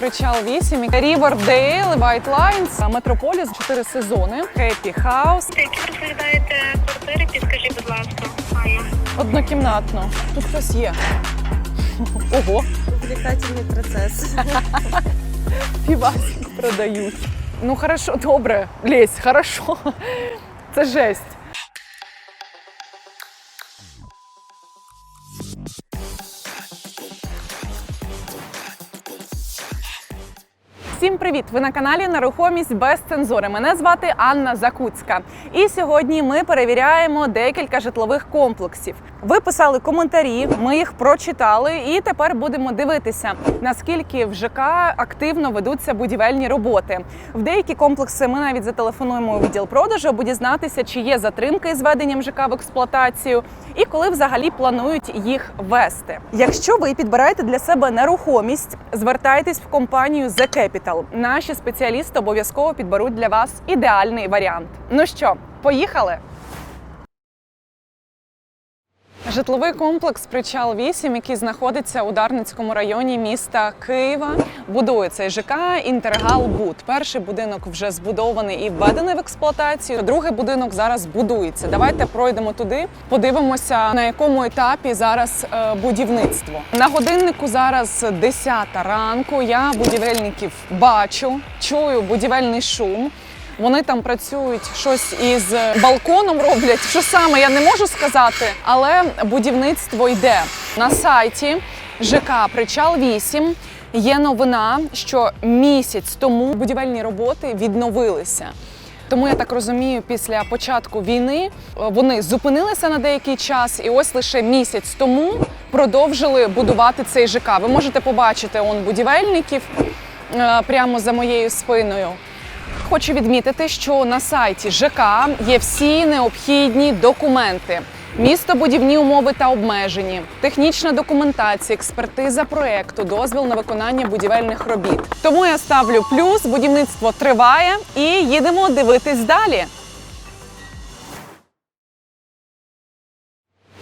Причал 8, Рівердейл, White Lines, Метрополіс, 4 сезони, Happy House, Які ви розглядаєте квартири, підскажіть, будь ласка. Однокімнатно. Тут щось є. Ого, Увлекательный процесс. півасик продають. Ну хорошо, добре, лезь, хорошо. Це жесть. Всім привіт! Ви на каналі Нерухомість без цензури. Мене звати Анна Закуцька. І сьогодні ми перевіряємо декілька житлових комплексів. Ви писали коментарі, ми їх прочитали, і тепер будемо дивитися, наскільки в ЖК активно ведуться будівельні роботи. В деякі комплекси ми навіть зателефонуємо у відділ продажу, аби дізнатися, чи є затримки з введенням ЖК в експлуатацію, і коли взагалі планують їх вести. Якщо ви підбираєте для себе нерухомість, звертайтесь в компанію The Capital. Наші спеціалісти обов'язково підберуть для вас ідеальний варіант. Ну що, поїхали? Житловий комплекс Причал 8, який знаходиться у Дарницькому районі міста Києва, будує цей ЖК Інтергал Буд. Перший будинок вже збудований і введений в експлуатацію. Другий будинок зараз будується. Давайте пройдемо туди, подивимося, на якому етапі зараз е, будівництво. На годиннику зараз 10 ранку. Я будівельників бачу, чую будівельний шум. Вони там працюють щось із балконом роблять. Що саме я не можу сказати, але будівництво йде на сайті ЖК Причал 8. Є новина, що місяць тому будівельні роботи відновилися. Тому я так розумію, після початку війни е, вони зупинилися на деякий час, і ось лише місяць тому продовжили будувати цей ЖК. Ви можете побачити он будівельників е, прямо за моєю спиною. Хочу відмітити, що на сайті ЖК є всі необхідні документи. Містобудівні умови та обмежені, технічна документація, експертиза проекту, дозвіл на виконання будівельних робіт. Тому я ставлю плюс, будівництво триває і їдемо дивитись далі.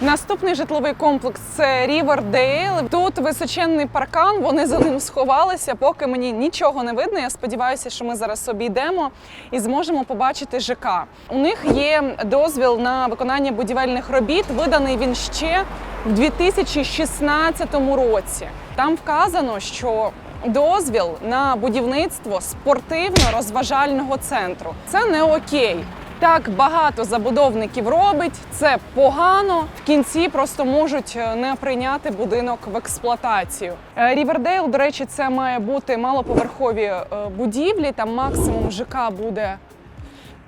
Наступний житловий комплекс це Рівердейл. Тут височенний паркан. Вони за ним сховалися. Поки мені нічого не видно. Я сподіваюся, що ми зараз собі йдемо і зможемо побачити ЖК. У них є дозвіл на виконання будівельних робіт. Виданий він ще в 2016 році. Там вказано, що дозвіл на будівництво спортивно-розважального центру. Це не окей. Так багато забудовників робить, це погано. В кінці просто можуть е, не прийняти будинок в експлуатацію. Рівердейл, до речі, це має бути малоповерхові е, будівлі. Там максимум ЖК буде.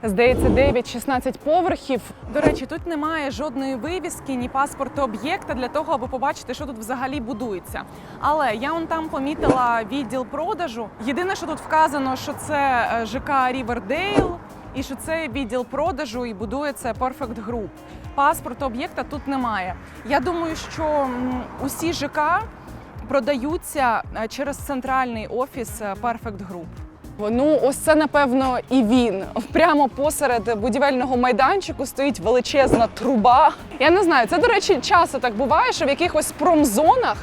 Здається, 9-16 поверхів. До речі, тут немає жодної вивіски, ні паспорту об'єкта для того, аби побачити, що тут взагалі будується. Але я он там помітила відділ продажу. Єдине, що тут вказано, що це е, ЖК Рівердейл і що це відділ продажу і будує це Perfect Group. Паспорту об'єкта тут немає. Я думаю, що усі ЖК продаються е, через центральний офіс е, Perfect Group. Ну, ось це напевно і він. Прямо посеред будівельного майданчику стоїть величезна труба. Я не знаю, це, до речі, часто так буває, що в якихось промзонах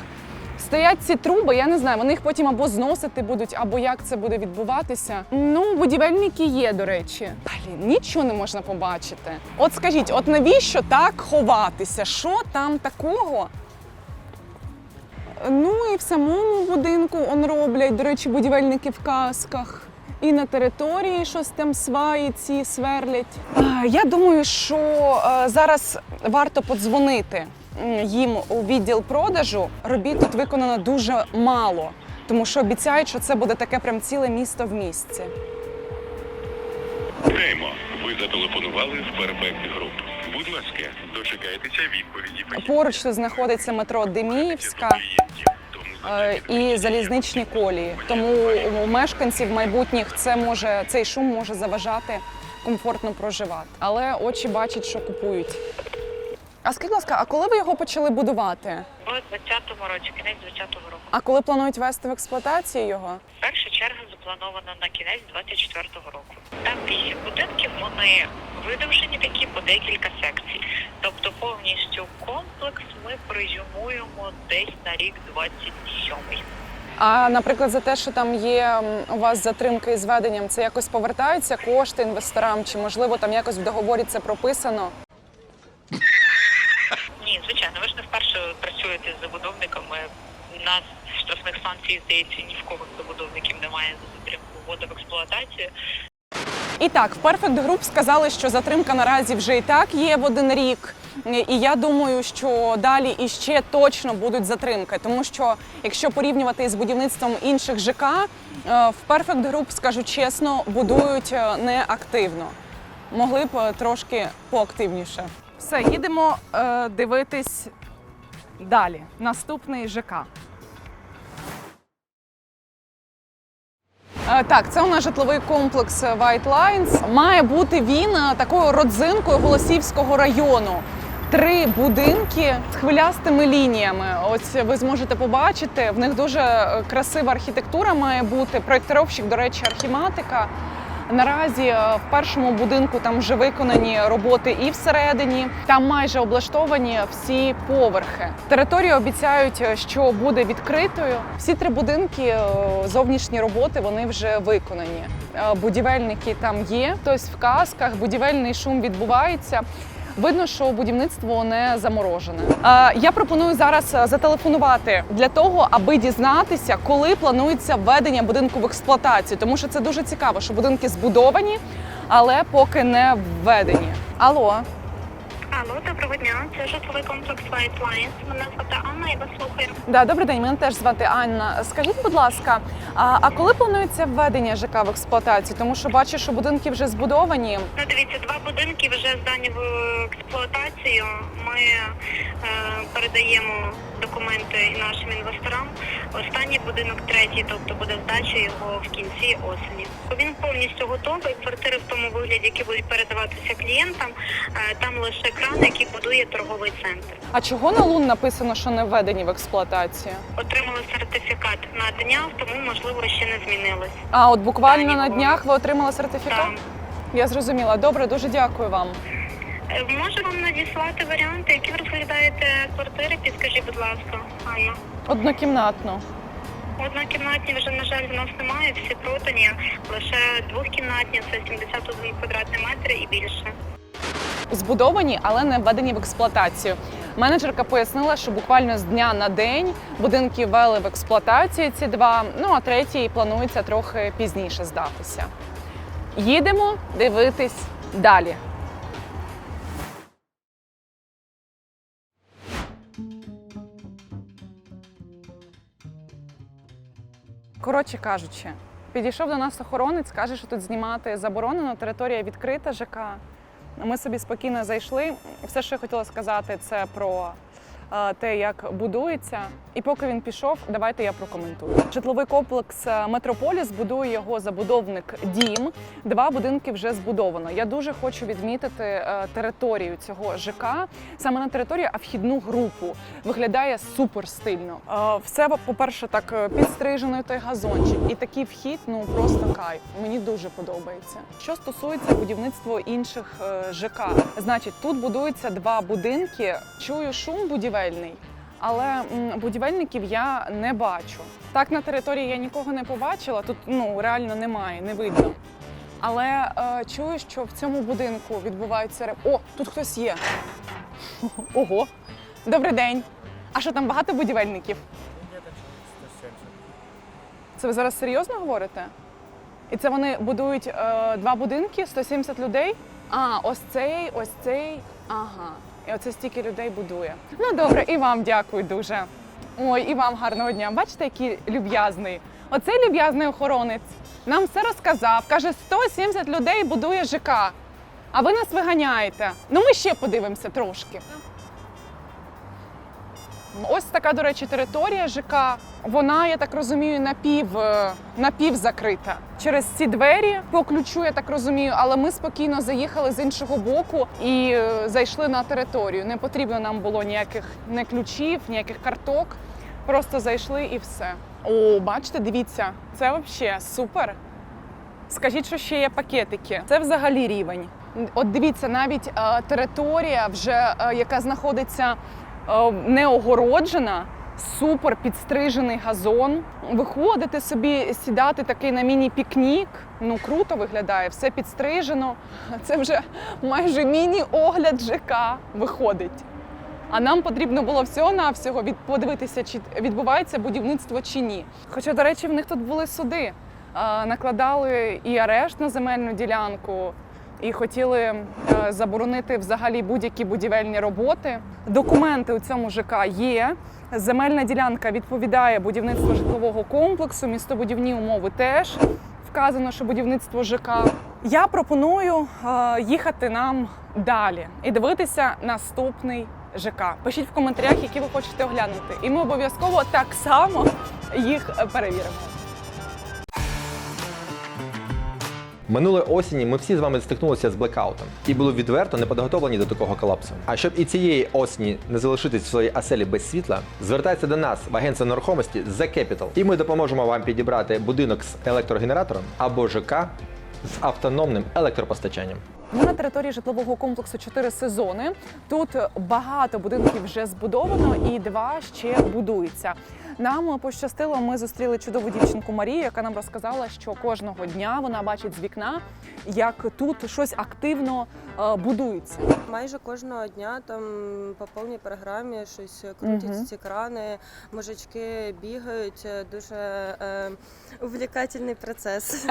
стоять ці труби. Я не знаю, вони їх потім або зносити будуть, або як це буде відбуватися. Ну, будівельники є, до речі. Блін, нічого не можна побачити. От скажіть, от навіщо так ховатися? Що там такого? Ну і в самому будинку он роблять, до речі, будівельники в касках. І на території щось там сваї ці сверлять. Я думаю, що е, зараз варто подзвонити їм у відділ продажу. Робіт тут виконано дуже мало, тому що обіцяють, що це буде таке прям ціле місто в місті. Вітаємо. Ви зателефонували в Perfect Group. Будь ласка, дочекайтеся відповіді. Поруч тут знаходиться метро Деміївська. е, і залізничні колії. Тому у мешканців майбутніх це може цей шум може заважати комфортно проживати. Але очі бачать, що купують. А скажіть, будь ласка, а коли ви його почали будувати? У 20-му році, кінець 20-го року. А коли планують вести в експлуатацію його? Перша черга запланована на кінець 24-го року. Там вісім будинків, вони видовжені такі по декілька секцій. Тобто повністю комплекс ми презюмуємо десь на рік 27-й. А наприклад, за те, що там є у вас затримки із веденням, це якось повертаються кошти інвесторам, чи можливо там якось в договорі це прописано? Ні, звичайно, ви ж не вперше працюєте з забудовниками. У нас штрафних санкцій, здається, ні в кого забудовників немає за затримку вводу в експлуатацію. І так, в Perfect Group сказали, що затримка наразі вже і так є в один рік. І я думаю, що далі іще точно будуть затримки, тому що якщо порівнювати з будівництвом інших ЖК, е, в Perfect Group, скажу чесно, будують е, неактивно. Могли б е, трошки поактивніше. Все, їдемо е, дивитись далі. Наступний ЖК. Так, це у нас житловий комплекс White Lines. Має бути він е, такою родзинкою Голосівського району. Три будинки з хвилястими лініями. Ось ви зможете побачити. В них дуже е, красива архітектура має бути. Проєктировщик, до речі, архіматика. Наразі е, в першому будинку там вже виконані роботи і всередині. Там майже облаштовані всі поверхи. Територію обіцяють, е, що буде відкритою. Всі три будинки, е, зовнішні роботи, вони вже виконані. Будівельники там є. Хтось в касках, будівельний шум відбувається. Видно, що будівництво не заморожене. Я пропоную зараз е, зателефонувати для того, аби дізнатися, коли планується введення будинку в експлуатацію, тому що це дуже цікаво, що будинки збудовані, але поки не введені. Алло, Алло, доброго дня. Це житловий комплекс White Lines. Мене звати Анна, я вас слухаю. да, добрий день. Мене теж звати Анна. Скажіть, будь ласка, а, а коли планується введення ЖК в експлуатацію? Тому що бачу, що будинки вже збудовані. Ну, дивіться, два будинки вже здані в експлуатацію. Ми е, передаємо документи нашим інвесторам. Останній будинок третій, тобто буде здача його в кінці осені. Він повністю готовий. Квартири в тому вигляді, які будуть передаватися клієнтам. Е, там лише кран, який будує торговий центр. А чого на лун написано, що не введені в експлуатацію? Отримали сертифікат на днях, тому можливо ще не змінилось. А от буквально Так, на днях ви отримали сертифікат? Так. Я зрозуміла. Добре, дуже дякую вам. Е, Можу вам надіслати варіанти, які ви розглядаєте квартири, підскажіть, будь ласка, Анна. Однокімнатну. Однокімнатні вже, на жаль, в нас немає, всі продані. Лише двохкімнатні це 71 квадратний метр і більше. Збудовані, але не введені в експлуатацію. Менеджерка пояснила, що буквально з дня на день будинки ввели в експлуатацію ці два. Ну а третій планується трохи пізніше здатися. Їдемо дивитись далі. Коротше кажучи, підійшов до нас охоронець, каже, що тут знімати заборонено, територія відкрита ЖК. Ми собі спокійно зайшли. Все, що я хотіла сказати, це про те, як будується. І поки він пішов, давайте я прокоментую. Житловий комплекс е, Метрополіс будує його забудовник Дім. Два будинки вже збудовано. Я дуже хочу відмітити е, територію цього ЖК. Саме не територію, а вхідну групу. Виглядає супер стильно. Е, Все, по-перше, так е, підстрижено той газончик. І такий вхід, ну просто кайф. Мені дуже подобається. Що стосується будівництва інших е, ЖК, значить, тут будуються два будинки. Чую шум будівельний. Але будівельників я не бачу. Так на території я нікого не побачила. Тут ну реально немає, не видно. Але е, чую, що в цьому будинку відбуваються О, тут хтось є. Ого, добрий день. А що там багато будівельників? Це ви зараз серйозно говорите? І це вони будують е, два будинки, 170 людей. А, ось цей, ось цей. Ага. І оце стільки людей будує. Ну добре, і вам дякую дуже. Ой, і вам гарного дня. Бачите, який люб'язний. Оцей люб'язний охоронець нам все розказав. Каже, 170 людей будує ЖК. А ви нас виганяєте. Ну ми ще подивимося трошки. Ось така, до речі, територія ЖК. Вона, я так розумію, напів, е, закрита. Через ці двері по ключу, я так розумію, але ми спокійно заїхали з іншого боку і е, зайшли на територію. Не потрібно нам було ніяких не ключів, ніяких карток. Просто зайшли і все. О, бачите, дивіться, це взагалі супер. Скажіть, що ще є пакетики. Це взагалі рівень. От дивіться, навіть е, територія, вже е, яка знаходиться е, не огороджена, супер підстрижений газон. Виходити собі, сідати такий на міні-пікнік. Ну круто виглядає, все підстрижено. Це вже майже міні-огляд ЖК виходить. А нам потрібно було всього-навсього подивитися, чи відбувається будівництво чи ні. Хоча, до речі, в них тут були суди. Накладали і арешт на земельну ділянку, і хотіли е, заборонити взагалі будь-які будівельні роботи. Документи у цьому ЖК є. Земельна ділянка відповідає будівництву житлового комплексу, містобудівні умови теж. Вказано, що будівництво ЖК. Я пропоную е, їхати нам далі і дивитися наступний ЖК. Пишіть в коментарях, які ви хочете оглянути, і ми обов'язково так само їх перевіримо. Минулої осені ми всі з вами стикнулися з блекаутом і були відверто не підготовлені до такого колапсу. А щоб і цієї осені не залишитись в своїй оселі без світла, звертайтеся до нас в агентство нерухомості The Capital, і ми допоможемо вам підібрати будинок з електрогенератором або ЖК з автономним електропостачанням. Ми на території житлового комплексу чотири сезони. Тут багато будинків вже збудовано і два ще будуються. Нам пощастило, ми зустріли чудову дівчинку Марію, яка нам розказала, що кожного дня вона бачить з вікна, як тут щось активно е, будується. Майже кожного дня там по повній програмі щось крутять Мгм. ці крани, мужички бігають. е, Дуже е, увлікательний процес.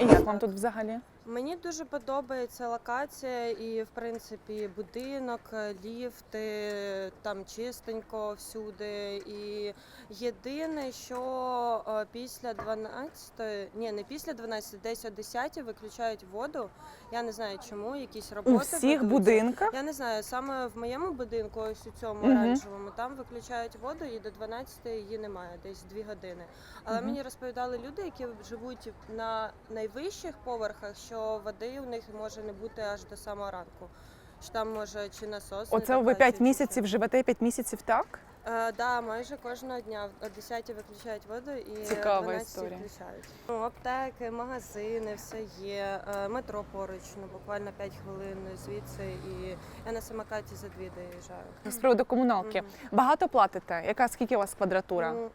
І як вам тут взагалі? Мені дуже подобається локація і, в принципі, будинок, ліфти, там чистенько всюди. І єдине, що е, після 12, ні, не після 12, десь о 10 виключають воду. Я не знаю чому, якісь роботи. У всіх ведуться. будинках Я не знаю, саме в моєму будинку, ось у цьому Мгм. оранжевому, там виключають воду і до 12 її немає, десь 2 години. Але Мгм. мені розповідали люди, які живуть на найвищих поверхах, що води у них може не бути аж до самого ранку. Що там може чи насос. не оце ви працює, 5 чи місяців живете 5 місяців так? Е, да, майже кожного дня о 10 виключають воду і Цікава о 12 історія. включають. Ну, аптеки, магазини, все є. Е, Метро поруч, ну буквально 5 хвилин звідси, і я на самокаті за дві доїжджаю. З приводу комуналки. Мгм. Багато платите? Яка скільки у вас квадратура? Ну,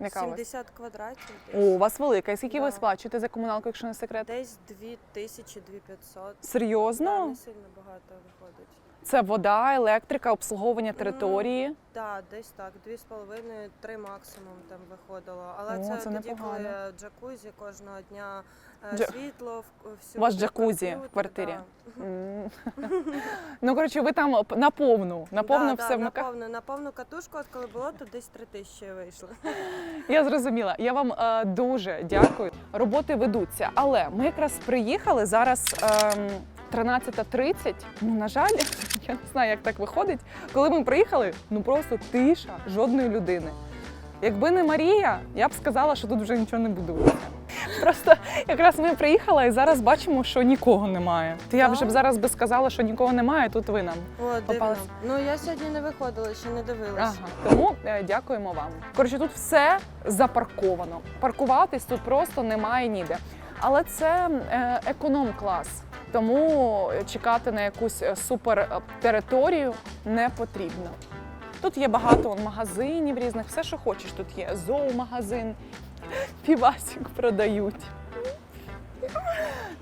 Яка у вас? 70 квадратів. О, у вас велика. І скільки ви Да. сплачуєте за комуналку, якщо не секрет? Десь 2000-2500. Да, Серйозно? не сильно багато виходить. Це вода, електрика, обслуговування території. Так, десь так, 2,5-3 максимум там виходило. Але О, це, це тоді, непогано. коли джакузі кожного дня е, Дж- світло, в- всюди У вас джакузі в квартирі? М. Ну, коротше, ви там на повну, на повну да, все да, вмика- на повну, на повну катушку, от коли було, то десь 3 тисячі вийшло. Я зрозуміла. Я вам е, дуже дякую. Роботи ведуться, але ми якраз приїхали зараз. ем, 13.30. Ну, на жаль, я не знаю, як так виходить. Коли ми приїхали, ну просто тиша, жодної людини. Якби не Марія, я б сказала, що тут вже нічого не будується. Просто якраз ми приїхали і зараз бачимо, що нікого немає. То я вже б зараз би сказала, що нікого немає, тут ви нам. О, дивно. Ну я сьогодні не виходила, ще не дивилася. Ага, тому е, дякуємо вам. Коротше, тут все запарковано. Паркуватись тут просто немає ніде. Але це е, економ-клас, тому чекати на якусь е, супер е, не потрібно. Тут є багато магазинів різних, все, що хочеш. Тут є зоомагазин, півасік продають.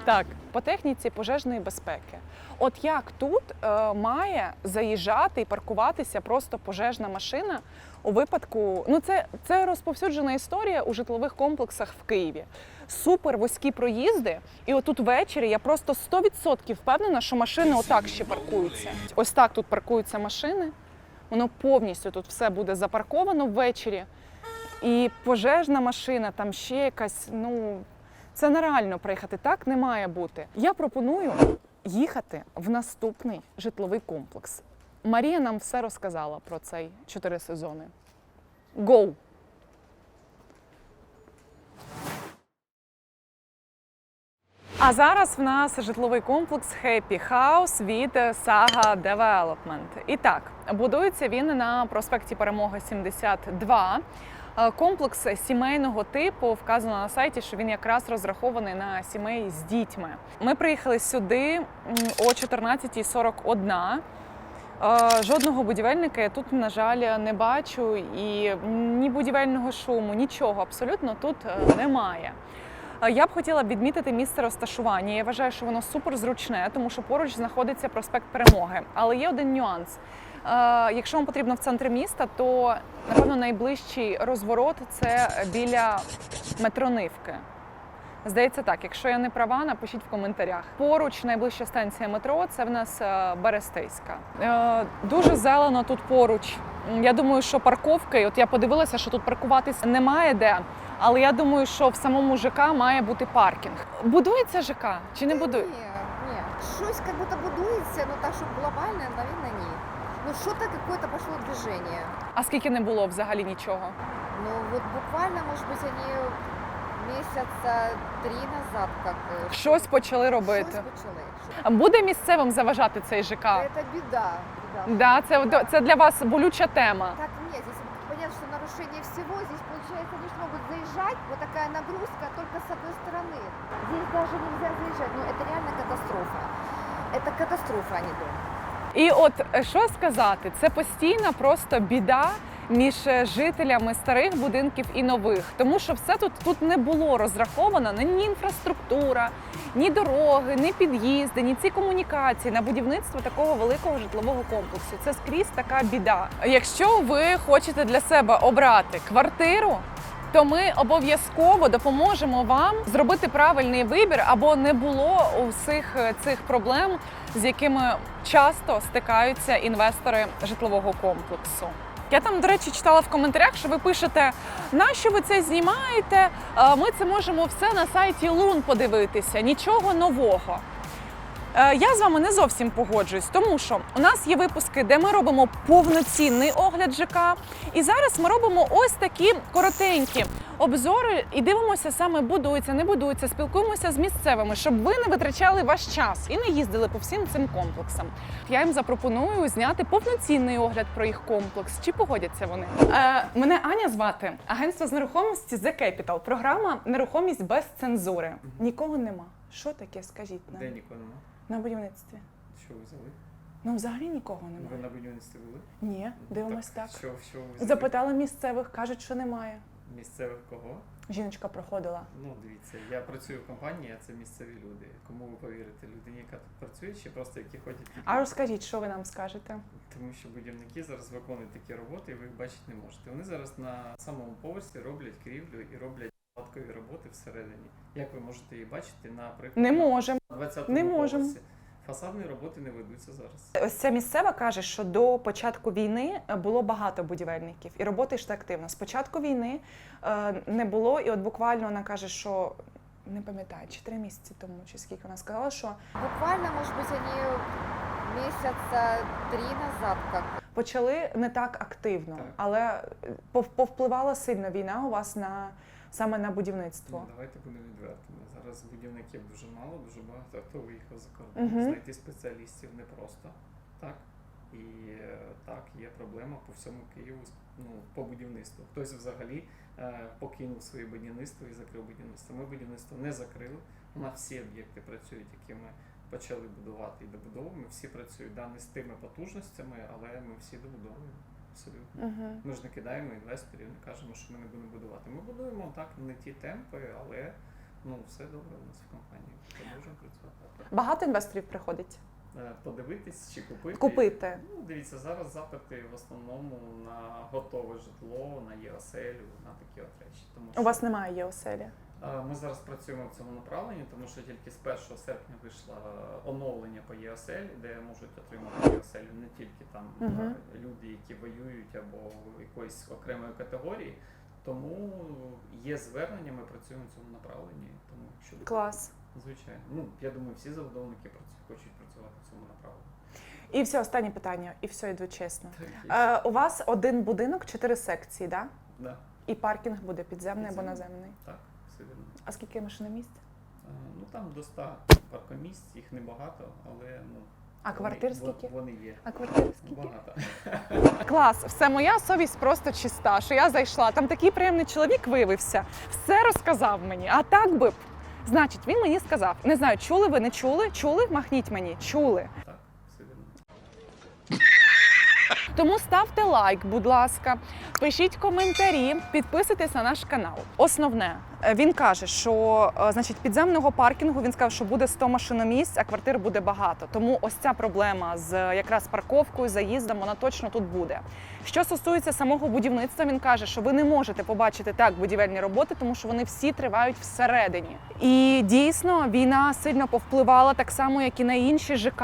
Так, по техніці пожежної безпеки. От як тут е, має заїжджати і паркуватися просто пожежна машина у випадку. Ну, це, це розповсюджена історія у житлових комплексах в Києві. Супер вузькі проїзди, і отут ввечері я просто 100% впевнена, що машини отак ще паркуються. Ось так тут паркуються машини. Воно повністю тут все буде запарковано ввечері. І пожежна машина, там ще якась, ну це нереально приїхати. Так не має бути. Я пропоную їхати в наступний житловий комплекс. Марія нам все розказала про цей чотири сезони. Go! А зараз в нас житловий комплекс Happy House від Saga Development. І так, будується він на проспекті Перемога 72. Комплекс сімейного типу вказано на сайті, що він якраз розрахований на сімей з дітьми. Ми приїхали сюди о 14.41. Е, Жодного будівельника я тут, на жаль, не бачу, і ні будівельного шуму, нічого абсолютно тут е, немає. Я б хотіла відмітити місце розташування. Я вважаю, що воно супер зручне, тому що поруч знаходиться проспект Перемоги. Але є один нюанс. Е, Якщо вам потрібно в центрі міста, то напевно найближчий розворот це біля метронивки. Здається, так. Якщо я не права, напишіть в коментарях. Поруч найближча станція метро це в нас е, Берестейська. Е, Дуже зелено тут поруч. Я думаю, що парковки, от я подивилася, що тут паркуватись немає де. Але я думаю, що в самому ЖК має бути паркінг. Будується ЖК чи не будує? Ні, ні. Щось як будто будується, ну так, щоб глобально, наверное, ні Ну что-то какое-то пошло движение. А скільки не було взагалі нічого? Ну вот буквально, может быть, они месяца три назад как э, Щось почали щось робити. почали. Що- А Буде місцевим заважати цей ЖК? Это беда. беда. Да, це, це для вас болюча тема. Так нет, здесь понятно, что нарушение всего. Здесь получается, они же могут заезжать, вот такая нагрузка только с одной стороны. Здесь даже нельзя заезжать, ну это реально катастрофа. Это катастрофа, а не дом. І от е, що сказати, це постійна просто біда між е, жителями старих будинків і нових, тому що все тут тут не було розраховано ні інфраструктура, ні дороги, ні під'їзди, ні ці комунікації на будівництво такого великого житлового комплексу. Це скрізь така біда. Якщо ви хочете для себе обрати квартиру. То ми обов'язково допоможемо вам зробити правильний вибір, або не було усіх е, цих проблем, з якими часто стикаються інвестори житлового комплексу. Я там, до речі, читала в коментарях, що ви пишете, нащо ви це знімаєте? Е, Ми це можемо все на сайті Лун подивитися, нічого нового. Е, Я з вами не зовсім погоджуюсь, тому що у нас є випуски, де ми робимо повноцінний огляд ЖК. І зараз ми робимо ось такі коротенькі обзори і дивимося саме будується, не будується, спілкуємося з місцевими, щоб ви не витрачали ваш час і не їздили по всім цим комплексам. Я їм запропоную зняти повноцінний огляд про їх комплекс. Чи погодяться вони? Е, мене Аня звати, агентство з нерухомості The Capital. Програма нерухомість без цензури. Нікого нема. Що таке? Скажіть нам Де нікого нема? На будівництві. Що ви взяли? Ну, взагалі нікого немає. Ви на будівництві були? Ні, дивимось так. Що, що ви взяли? Запитали місцевих, кажуть, що немає. Місцевих кого? Жіночка проходила. Ну, дивіться, я працюю в компанії, а це місцеві люди. Кому ви повірите? Людині, яка тут працює, чи просто які ходять тільки? А розкажіть, що ви нам скажете? Тому що будівники зараз виконують такі роботи, і ви їх бачити не можете. Вони зараз на самому поверсі роблять крівлю і роблять кладкові роботи всередині. Як ви можете її бачити на прикладі? Не можемо. На 20 Не можемо. поверсі. Фасадні роботи не ведуться зараз. Ось ця місцева каже, що до початку війни е, було багато будівельників, і робота йшла активно. З початку війни е, не було, і от буквально вона каже, що не пам'ятаю, чи три місяці тому, чи скільки вона сказала, що Буквально, может быть, они месяца три назад как почали не так активно, Так. але е, пов- повпливала сильно війна у вас на саме на будівництво. Ну, давайте будемо відвертими. Зараз будівників дуже мало, дуже багато хто виїхав за кордон. Мгм. Знайти спеціалістів непросто, так? І е, так, є проблема по всьому Києву ну, по будівництву. Хтось взагалі е, покинув своє будівництво і закрив будівництво. Ми будівництво не закрили. У нас всі об'єкти працюють, які ми почали будувати і добудовуємо. Всі працюють да, не з тими потужностями, але ми всі добудовуємо. Абсолютно. Угу. Ми ж не кидаємо інвесторів, не кажемо, що ми не будемо будувати. Ми будуємо так не ті темпи, але ну все добре у нас в компанії. Продовжуємо працювати. Багато інвесторів приходить Е, Подивитись чи купити. купити. Ну, дивіться, зараз запити в основному на готове житло, на ЄОСЕЛю, на такі от речі. Тому У вас немає є оселі. Е, Ми зараз працюємо в цьому направленні, тому що тільки з 1 серпня вийшло оновлення по ЄОСЕЛ, де можуть отримати ЄОСЕЛ не тільки там е, Мгм. люди, які воюють або якоїсь окремої категорії. Тому є звернення, ми працюємо в цьому направленні. Тому якщо Клас. звичайно, ну я думаю, всі забудовники працю- хочуть працювати в цьому направленні. І все, останнє питання, і все, йду чесно. Так. Е, у вас один будинок, чотири секції, да? да, І паркінг буде підземний або наземний. так, все вірно. А скільки машиномісць? Е, Ну там до 100 паркомісць, їх небагато, але ну А квартир скільки? Вони є. А квартир скільки? Багато. Клас, все, моя совість просто чиста, що я зайшла. Там такий приємний чоловік виявився, все розказав мені. А так би б. Значить, він мені сказав: не знаю, чули ви, не чули? Чули? Махніть мені, чули. Так, все вірно. Тому ставте лайк, будь ласка, пишіть коментарі, підписуйтесь на наш канал. Основне, е, він каже, що е, значить підземного паркінгу він сказав, що буде 100 машиномісць, а квартир буде багато. Тому ось ця проблема з е, якраз парковкою, заїздом, вона точно тут буде. Що стосується самого будівництва, він каже, що ви не можете побачити так будівельні роботи, тому що вони всі тривають всередині. І дійсно війна сильно повпливала так само, як і на інші ЖК.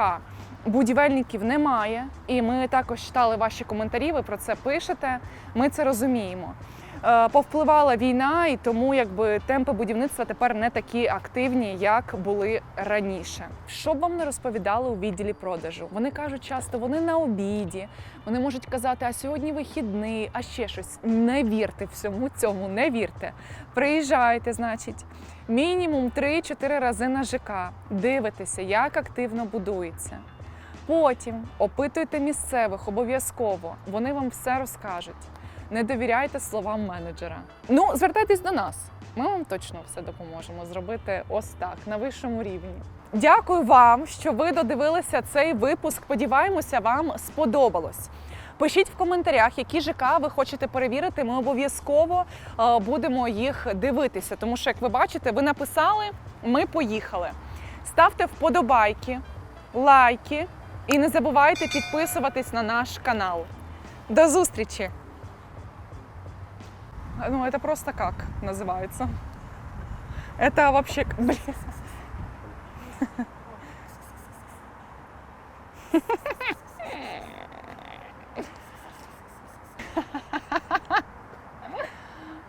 Будівельників немає, і ми також читали ваші коментарі. Ви про це пишете. Ми це розуміємо. Е, Повпливала війна, і тому якби темпи будівництва тепер не такі активні, як були раніше. Що б вам не розповідали у відділі продажу? Вони кажуть часто, вони на обіді. Вони можуть казати, а сьогодні вихідний, а ще щось. Не вірте всьому цьому, не вірте. Приїжджайте, значить, мінімум 3-4 рази на ЖК. Дивитеся, як активно будується. Потім опитуйте місцевих обов'язково. Вони вам все розкажуть. Не довіряйте словам менеджера. Ну, звертайтесь до нас. Ми вам точно все допоможемо зробити ось так на вищому рівні. Дякую вам, що ви додивилися цей випуск. Сподіваємося, вам сподобалось. Пишіть в коментарях, які ЖК ви хочете перевірити. Ми обов'язково е, будемо їх дивитися. Тому що, як ви бачите, ви написали, ми поїхали. Ставте вподобайки, лайки і не забувайте підписуватись на наш канал. До зустрічі! Ну, это просто как называется. Это вообще... Блин. Ha ha ha.